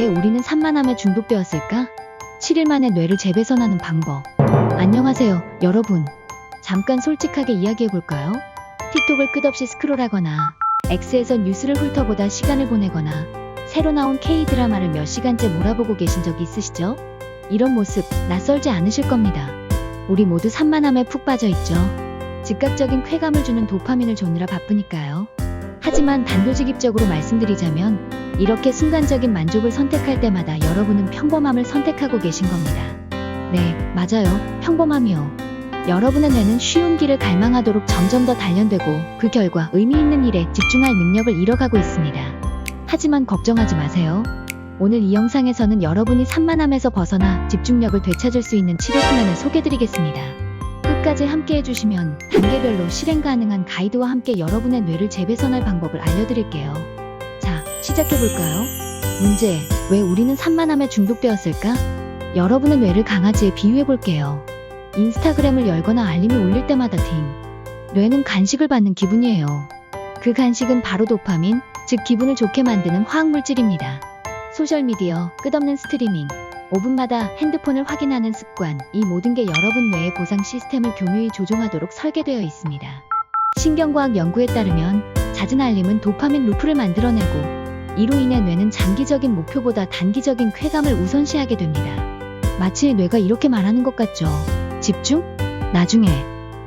왜 우리는 산만함에 중독되었을까? 7일 만에 뇌를 재배선하는 방법. 안녕하세요, 여러분. 잠깐 솔직하게 이야기해볼까요? 틱톡을 끝없이 스크롤하거나, X에서 뉴스를 훑어보다 시간을 보내거나, 새로 나온 K-드라마를 몇 시간째 몰아보고 계신 적 있으시죠? 이런 모습 낯설지 않으실 겁니다. 우리 모두 산만함에 푹 빠져 있죠. 즉각적인 쾌감을 주는 도파민을 쫓느라 바쁘니까요. 하지만 단도직입적으로 말씀드리자면 이렇게 순간적인 만족을 선택할 때마다 여러분은 평범함을 선택하고 계신 겁니다. 네, 맞아요. 평범함이요. 여러분의 뇌는 쉬운 길을 갈망하도록 점점 더 단련되고 그 결과 의미 있는 일에 집중할 능력을 잃어가고 있습니다. 하지만 걱정하지 마세요. 오늘 이 영상에서는 여러분이 산만함에서 벗어나 집중력을 되찾을 수 있는 치료 플랜을 소개드리겠습니다. 끝까지 함께 해주시면 단계별로 실행 가능한 가이드와 함께 여러분의 뇌를 재배선할 방법을 알려드릴게요. 자, 시작해볼까요? 문제, 왜 우리는 산만함에 중독되었을까? 여러분의 뇌를 강아지에 비유해볼게요. 인스타그램을 열거나 알림이 울릴 때마다 팅. 뇌는 간식을 받는 기분이에요. 그 간식은 바로 도파민, 즉 기분을 좋게 만드는 화학물질입니다. 소셜미디어, 끝없는 스트리밍, 5분마다 핸드폰을 확인하는 습관, 이 모든 게 여러분 뇌의 보상 시스템을 교묘히 조종하도록 설계되어 있습니다. 신경과학 연구에 따르면 잦은 알림은 도파민 루프를 만들어내고 이로 인해 뇌는 장기적인 목표보다 단기적인 쾌감을 우선시하게 됩니다. 마치 뇌가 이렇게 말하는 것 같죠. 집중? 나중에.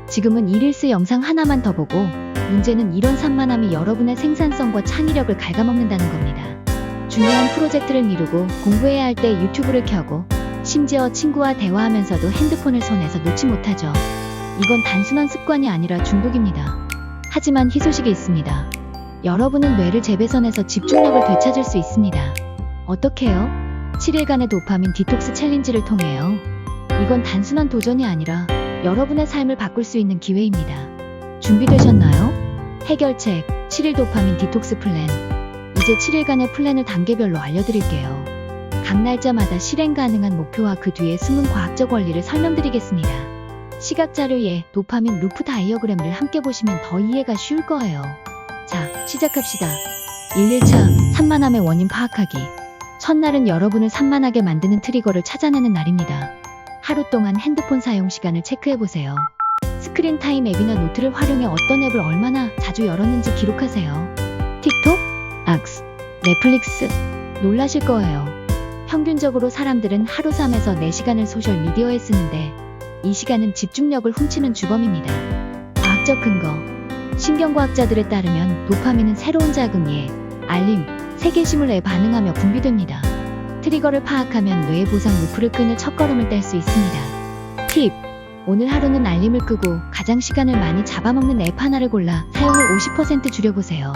지금은 일일스 영상 하나만 더 보고 문제는 이런 산만함이 여러분의 생산성과 창의력을 갉아먹는다는 겁니다. 중요한 프로젝트를 미루고 공부해야 할 때 유튜브를 켜고 심지어 친구와 대화하면서도 핸드폰을 손에서 놓지 못하죠. 이건 단순한 습관이 아니라 중독입니다. 하지만 희소식이 있습니다. 여러분은 뇌를 재배선해서 집중력을 되찾을 수 있습니다. 어떻게요? 7일간의 도파민 디톡스 챌린지를 통해요. 이건 단순한 도전이 아니라 여러분의 삶을 바꿀 수 있는 기회입니다. 준비되셨나요? 해결책 7일 도파민 디톡스 플랜. 이제 7일간의 플랜을 단계별로 알려드릴게요. 각 날짜마다 실행 가능한 목표와 그 뒤에 숨은 과학적 원리를 설명드리겠습니다. 시각 자료에 도파민 루프 다이어그램을 함께 보시면 더 이해가 쉬울 거예요. 자, 시작합시다. 1일차 산만함의 원인 파악하기. 첫날은 여러분을 산만하게 만드는 트리거를 찾아내는 날입니다. 하루 동안 핸드폰 사용 시간을 체크해 보세요. 스크린 타임 앱이나 노트를 활용해 어떤 앱을 얼마나 자주 열었는지 기록하세요. 틱톡, 악스, 넷플릭스. 놀라실 거예요. 평균적으로 사람들은 하루 3에서 4시간을 소셜 미디어에 쓰는데 이 시간은 집중력을 훔치는 주범입니다. 과학적 근거. 신경과학자들에 따르면 도파민은 새로운 자극에 알림, 세계시물에 반응하며 분비됩니다. 트리거를 파악하면 뇌의 보상 루프를 끄는 첫걸음을 뗄 수 있습니다. 팁. 오늘 하루는 알림을 끄고 가장 시간을 많이 잡아먹는 앱 하나를 골라 사용을 50% 줄여보세요.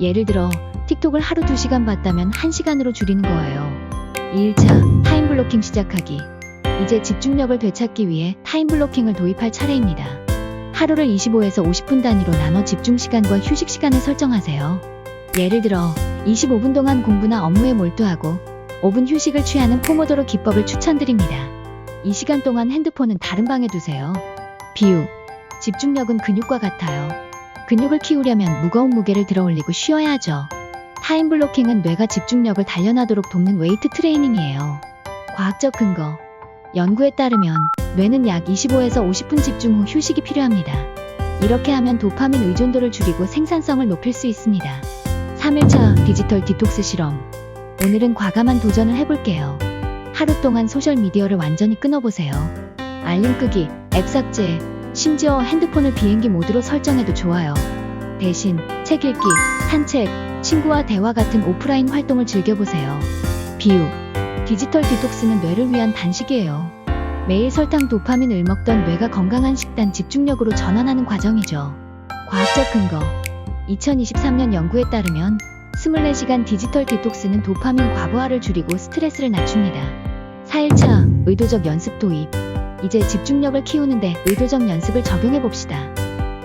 예를 들어 틱톡을 하루 2시간 봤다면 1시간으로 줄이는 거예요. 2일차 타임 블로킹 시작하기. 이제 집중력을 되찾기 위해 타임 블로킹을 도입할 차례입니다. 하루를 25에서 50분 단위로 나눠 집중 시간과 휴식 시간을 설정하세요. 예를 들어 25분 동안 공부나 업무에 몰두하고 5분 휴식을 취하는 포모도로 기법을 추천드립니다. 이 시간 동안 핸드폰은 다른 방에 두세요. 비유. 집중력은 근육과 같아요. 근육을 키우려면 무거운 무게를 들어 올리고 쉬어야 하죠. 타임 블로킹은 뇌가 집중력을 단련하도록 돕는 웨이트 트레이닝이에요. 과학적 근거. 연구에 따르면 뇌는 약 25에서 50분 집중 후 휴식이 필요합니다. 이렇게 하면 도파민 의존도를 줄이고 생산성을 높일 수 있습니다. 3일차 디지털 디톡스 실험. 오늘은 과감한 도전을 해볼게요. 하루 동안 소셜미디어를 완전히 끊어보세요. 알림 끄기, 앱 삭제, 심지어 핸드폰을 비행기 모드로 설정해도 좋아요. 대신 책 읽기, 산책, 친구와 대화 같은 오프라인 활동을 즐겨보세요. 비유. 디지털 디톡스는 뇌를 위한 단식이에요. 매일 설탕 도파민을 먹던 뇌가 건강한 식단 집중력으로 전환하는 과정이죠. 과학적 근거. 2023년 연구에 따르면 24시간 디지털 디톡스는 도파민 과부하를 줄이고 스트레스를 낮춥니다. 4일차 의도적 연습 도입. 이제 집중력을 키우는데 의도적 연습을 적용해 봅시다.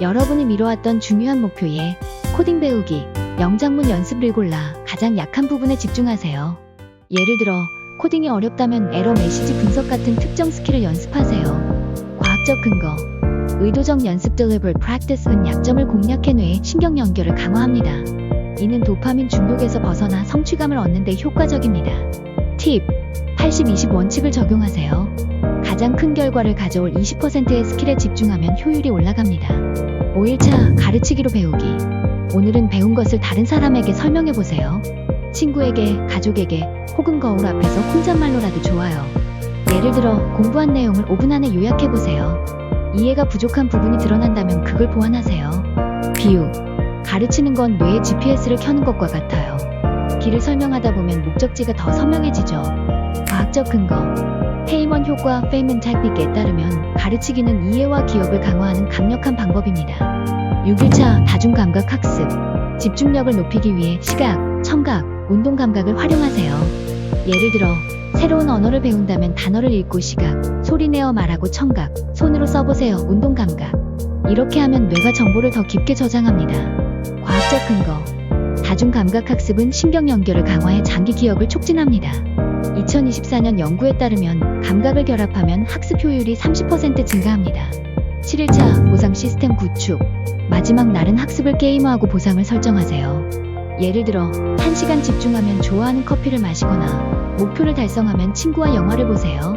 여러분이 미뤄왔던 중요한 목표에 코딩 배우기, 영작문 연습을 골라 가장 약한 부분에 집중하세요. 예를 들어 코딩이 어렵다면 에러 메시지 분석 같은 특정 스킬을 연습하세요. 과학적 근거. 의도적 연습 deliberate practice는 약점을 공략해 뇌의 신경 연결을 강화합니다. 이는 도파민 중독에서 벗어나 성취감을 얻는 데 효과적입니다. 팁 80-20 원칙을 적용하세요. 가장 큰 결과를 가져올 20%의 스킬에 집중하면 효율이 올라갑니다. 5일차 가르치기로 배우기. 오늘은 배운 것을 다른 사람에게 설명해 보세요. 친구에게, 가족에게, 혹은 거울 앞에서 혼잣말로라도 좋아요. 예를 들어 공부한 내용을 5분 안에 요약해 보세요. 이해가 부족한 부분이 드러난다면 그걸 보완하세요. 비유. 가르치는 건 뇌에 GPS를 켜는 것과 같아요. 길을 설명하다 보면 목적지가 더 선명해지죠. 과학적 근거. 페이먼 효과 페이먼 테크닉에 따르면 가르치기는 이해와 기억을 강화하는 강력한 방법입니다. 6일차 다중감각 학습. 집중력을 높이기 위해 시각, 청각, 운동 감각을 활용하세요. 예를 들어 새로운 언어를 배운다면 단어를 읽고 시각, 소리 내어 말하고 청각, 손으로 써보세요. 운동 감각. 이렇게 하면 뇌가 정보를 더 깊게 저장합니다. 과학적 근거. 다중감각 학습은 신경 연결을 강화해 장기 기억을 촉진합니다. 2024년 연구에 따르면 감각을 결합하면 학습 효율이 30% 증가합니다. 7일차 보상 시스템 구축. 마지막 날은 학습을 게임화하고 보상을 설정하세요. 예를 들어 1시간 집중하면 좋아하는 커피를 마시거나 목표를 달성하면 친구와 영화를 보세요.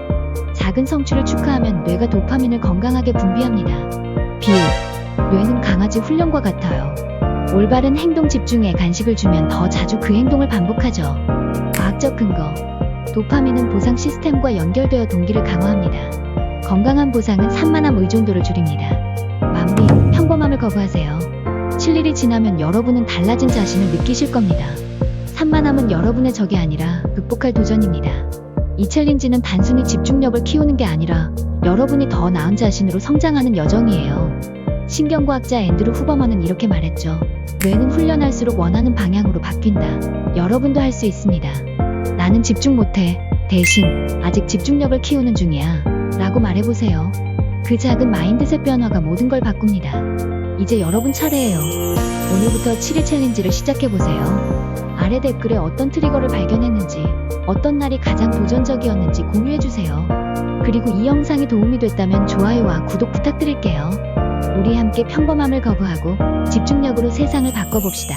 작은 성취를 축하하면 뇌가 도파민을 건강하게 분비합니다. 비유. 뇌는 강아지 훈련과 같아요. 올바른 행동 집중에 간식을 주면 더 자주 그 행동을 반복하죠. 과학적 근거. 도파민은 보상 시스템과 연결되어 동기를 강화합니다. 건강한 보상은 산만함 의존도를 줄입니다. 마무리, 평범함을 거부하세요. 7일이 지나면 여러분은 달라진 자신을 느끼실 겁니다. 산만함은 여러분의 적이 아니라 극복할 도전입니다. 이 챌린지는 단순히 집중력을 키우는 게 아니라 여러분이 더 나은 자신으로 성장하는 여정이에요. 신경과학자 앤드루 후버먼은 이렇게 말했죠. 뇌는 훈련할수록 원하는 방향으로 바뀐다. 여러분도 할 수 있습니다. 나는 집중 못해. 대신 아직 집중력을 키우는 중이야. 라고 말해보세요. 그 작은 마인드셋 변화가 모든 걸 바꿉니다. 이제 여러분 차례예요. 오늘부터 7일 챌린지를 시작해보세요. 아래 댓글에 어떤 트리거를 발견했는지, 어떤 날이 가장 도전적이었는지 공유해주세요. 그리고 이 영상이 도움이 됐다면 좋아요와 구독 부탁드릴게요. 우리 함께 평범함을 거부하고 집중력으로 세상을 바꿔봅시다.